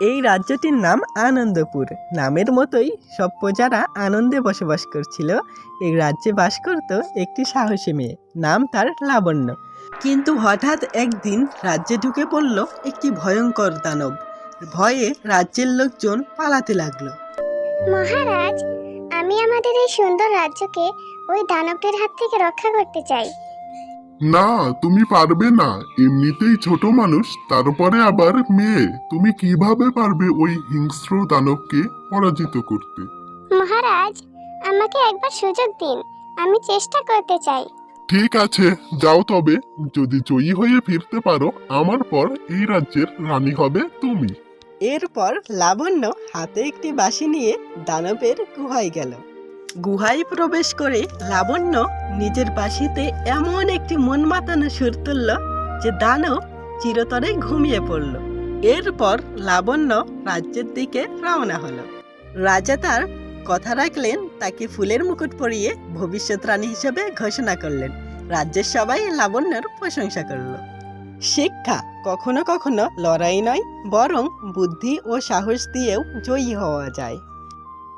এই রাজ্যটির নাম আনন্দপুর। নামের মতোই সব প্রজারা আনন্দে বসবাস করছিল। এই রাজ্যে বাস করত একটি সাহসী মেয়ে। নাম তার লাবণ্য। কিন্তু হঠাৎ একদিন রাজ্যে ঢুকে পড়ল একটি ভয়ঙ্কর দানব। ভয়ে রাজ্যের লোকজন পালাতে লাগল। মহারাজ, আমি আমাদের এই সুন্দর রাজ্যকে ওই দানবটির হাত থেকে রক্ষা করতে চাই। না তুমি পারবে না। এমনিতেই ছোট মানুষ তারপরে আবার মেয়ে। তুমি কীভাবে পারবে ওই হিংস্র দানবকে পরাজিত করতে? মহারাজ আমাকে একবার সুযোগ দিন। আমি চেষ্টা করতে চাই। ঠিক আছে যাও তবে। যদি জয়ী হয়ে ফিরতে পারো আমার পর এই রাজ্যের রানী হবে তুমি। এরপর লাবণ্য হাতে একটি বাঁশি নিয়ে দানবের গুহায় গেল। গুহায় প্রবেশ করে লাবণ্য নিজের বাঁশিতে এমন একটি মন মাতানো সুর তুলল যে দানব চিরতরে ঘুমিয়ে পড়ল। এরপর লাবণ্য রাজ্যের দিকে রওনা হলো। রাজা তার কথা রাখলেন, তাকে ফুলের মুকুট পরিয়ে ভবিষ্যৎ রানী হিসেবে ঘোষণা করলেন। রাজ্যের সবাই লাবণ্যর প্রশংসা করল। শিক্ষা কখনো কখনো লড়াই নয়, বরং বুদ্ধি ও সাহস দিয়েও জয়ী হওয়া যায়।